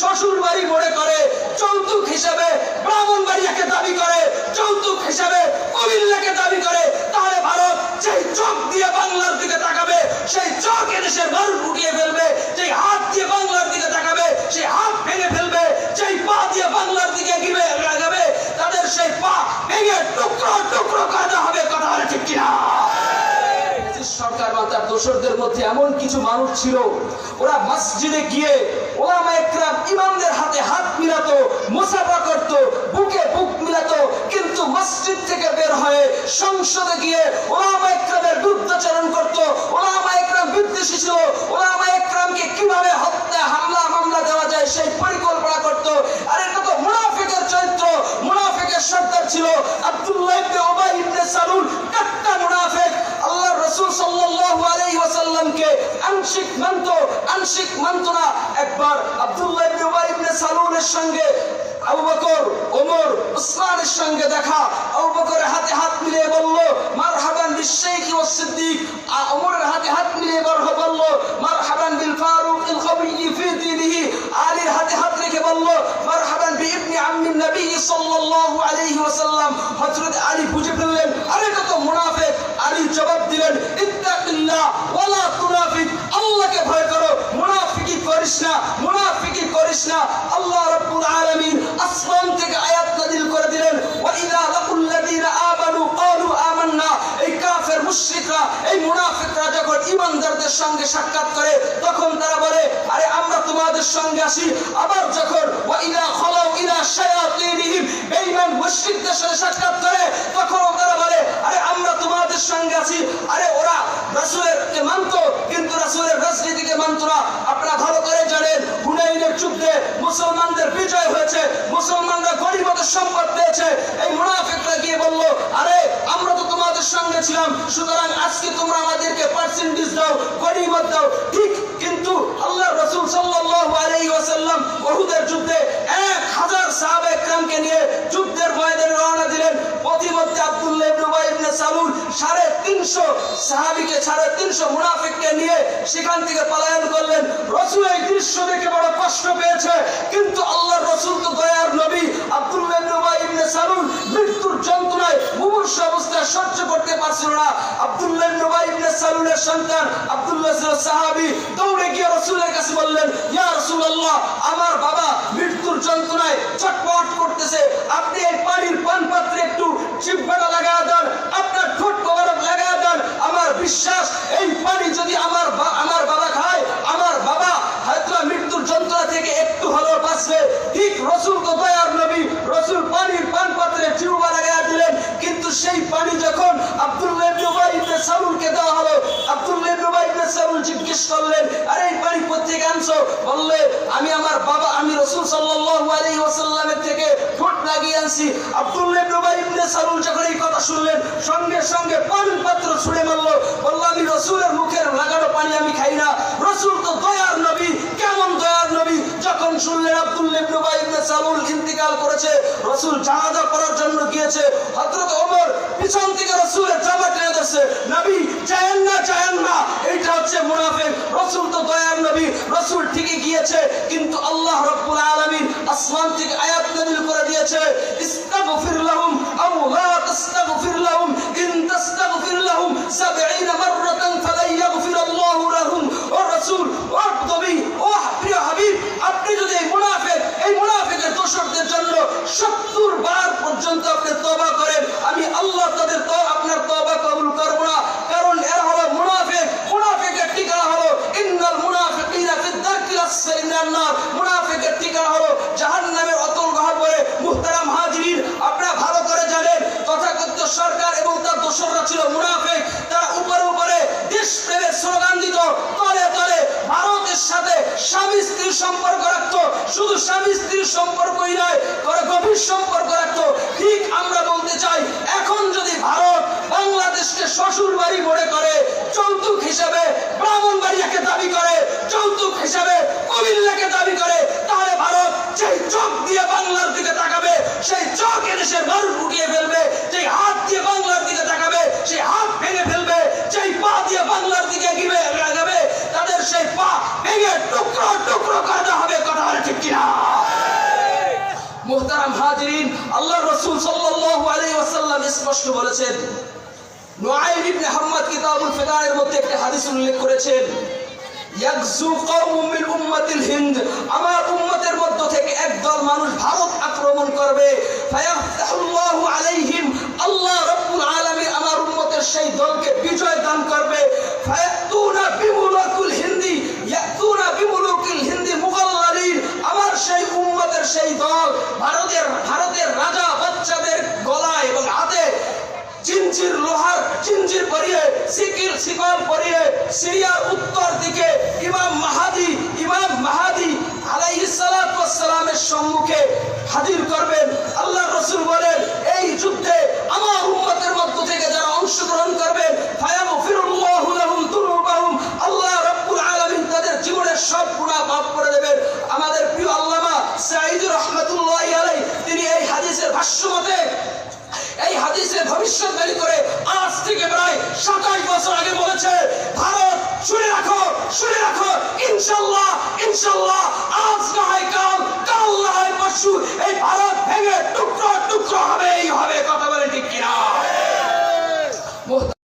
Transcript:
শ্বশুর বাড়ি মনে করে, যৌতুক হিসেবে ব্রাহ্মণবাড়িয়াকে দাবি করে, যৌতুক হিসেবে কুমিল্লাকে দাবি করে, তাহলে ভারত সেই চোখ দিয়ে বাংলার দিকে তাকাবে, সেই চোখ এদেশের মানুষ দোসরদের মধ্যে এমন কিছু মানুষ ছিল, ওরা মসজিদে গিয়ে ওলামা একরাম ইমামদের হাতে হাত মিলাতো, মুসাফা করত, বুকে বুক মিলাতো, কিন্তু মসজিদ থেকে বের হয়ে সংসদে গিয়ে ওলামা একরামের বিরুদ্ধাচরণ করত। ওলামা একরাম বিদ্বেষী ছিল, ওলামা একরামকে কীভাবে হত্যা, হামলা, মামলা দেওয়া যায় সেই পরিকল্পনা আংশিক মানত আংশিক মানত না একবার আব্দুল্লাহ ইবনে সালুলের সঙ্গে, আবু বকর, ওমর, উসমানের সঙ্গে দেখা। আবু বকরের হাতে হাত মিলিয়ে বলল, মারহাবান বিশ-শাইখ ওয়াস সিদ্দিক। ওমরের হাতে হাত মিলিয়ে বলল বলল, মারহাবান বিল ফারুক দীনিহি। আলীর হাতে হাত রেখে বলল, মারহাবান বি ইবনি আম্মি নবী সাল্লাল্লাহু আলাইহি ওয়াসাল্লাম। হযরত আলী বুঝে ফেললেন, আরে তো না, মুনাফিকি করিস না। আল্লাহ রাব্বুল আলামিন আসমান থেকে আয়াত নাযিল করে দিলেন, ওয়া ইযা লাকুল লাযীনা আমানু ক্বালু আমান্না। এই কাফের মুশরিকরা, এই মুনাফিকরা যখন ঈমানদারদের সঙ্গে সাক্ষাৎ করে, তখন তারা বলে, আরে আমরা তোমাদের সঙ্গে আসি আবার যখন, ওয়া ইযা খালাউ ইলা শায়াতিনহিম, বেঈমান মুশরিকদের সাথে সাক্ষাৎ করে তখন তারা বলে, আরে আমরা তোমাদের সঙ্গে আছি। আরে ওরা রাসূলের কে মানতো কিন্তু রাসূলের রাজনীতিকে মানতো না আপনারা ভালো করে জানেন হুনাইনের যুদ্ধে মুসলমানদের বিজয় হয়েছে, মুসলমানরা গরিবদের সম্পদ পেয়েছে। এই মুনাফিকরা গিয়ে বলল, আরে, আমরা তো তোমাদের সঙ্গে ছিলাম, সুতরাং আজকে তোমরা আমাদেরকে পার্সেন্টেজ দাও গরিবত তিনশো সাহাবিকে সাড়ে তিনশো মুনাফিককে নিয়ে সেখান থেকে পলায়ন করলেন। রসুল এই দৃশ্য দেখে বড় কষ্ট পেয়েছে। কিন্তু আল্লাহর রসুল তো দয়ার নবী মৃত্যুর যন্ত্রণায় মুমূর্ষ অবস্থায় সহ্য করতে পারছিল না। আব্দুল্লাহ ইবনে উবাই ইবনে সালুলের সন্তান আব্দুল্লাহ সাহাবী দৌড়ে গিয়ে রসুলের কাছে বললেন, ইয়া রাসূলুল্লাহ, আমার বাবা মৃত্যুর যন্ত্রণায় থেকে একটু হলেও বাঁচবে ঠিক রসুল দয়ার নবী, রসুল পানির পান পাত্রে টিউবা লাগা দিলেন। কিন্তু সেই পানি যখন আব্দুল্লাহ দেওয়া হলো আব্দুল্লাহ জিজ্ঞেস করলেন, আরে এই পানি কোথেকে আনছো? বললে, আমি আমার বাবা, আমি রসুল সাল্লাল্লাহু আলাইহি থেকে ঠোঁট লাগিয়ে আনছি। আব্দুল্লাহ সালুল যখন এই কথা শুনলেন, সঙ্গে সঙ্গে পানির পাত্র ইন্তিকাল করেছে, রসুল জানাজা করার জন্য গিয়েছে। হজরত ওমর পিছন থেকে রসুলের জামা টেনে ধরছে, নবী চায়েন না চায়েন না। এইটা হচ্ছে মুনাফিক। রসুল তো দয়ার নবী, রসুল ঠিকই গিয়েছে, কিন্তু আল্লাহ রব্বুল আলমী আসমান থেকে আয়াত নাজিল করে দিয়েছে। সম্পর্কই নয় করে গভীর সম্পর্ক স্পষ্ট বলেছেন। নোয়াইম ইবনে কিতাবুল মধ্যে একটি হাদিস উল্লেখ করেছেন হিন্দ। আমার উম্মতের মধ্য থেকে একদল মানুষ ভারত আক্রমণ করবে। আলাইহিম, আল্লাহ আমার উম্মতের সেই দলকে বিজয় দান করবে। হিন্দি হিন্দি মুগাল্লালিন। আমার সেই উম্মতের সেই দল ভারতের চিনচির লোহার চিনচির পরিয়ে সিকিল শিকল পরিয়ে, সিরিয়ার উত্তর দিকে ইমাম মাহাদি ইমাম মাহাদি আলাইহিস সালামের সম্মুখে হাজির করবেন। আল্লাহ রাসূল বলেন, এই যুদ্ধে আমার উম্মতের মধ্য থেকে যারা অংশগ্রহণ করবেন আল্লাহ রাব্বুল আলামিন তাদের জীবনের সব গুনাহ মাফ করে দেবেন। আমাদের প্রিয় আল্লামা সাঈদুর রহমাতুল্লাহি আলাইহি, তিনি এই হাদিসের ভাষ্য মতে এই হাদিসের ভবিষ্যৎবাণী করে আজ থেকে প্রায় সাতাশ বছর আগে বলেছে, ভারত, শুনে রাখো শুনে রাখো, ইনশাল্লাহ ইনশাল্লাহ, আজ না হয় কাল কাল না হয় পরশু এই ভারত ভেঙে টুকরো টুকরো হবে।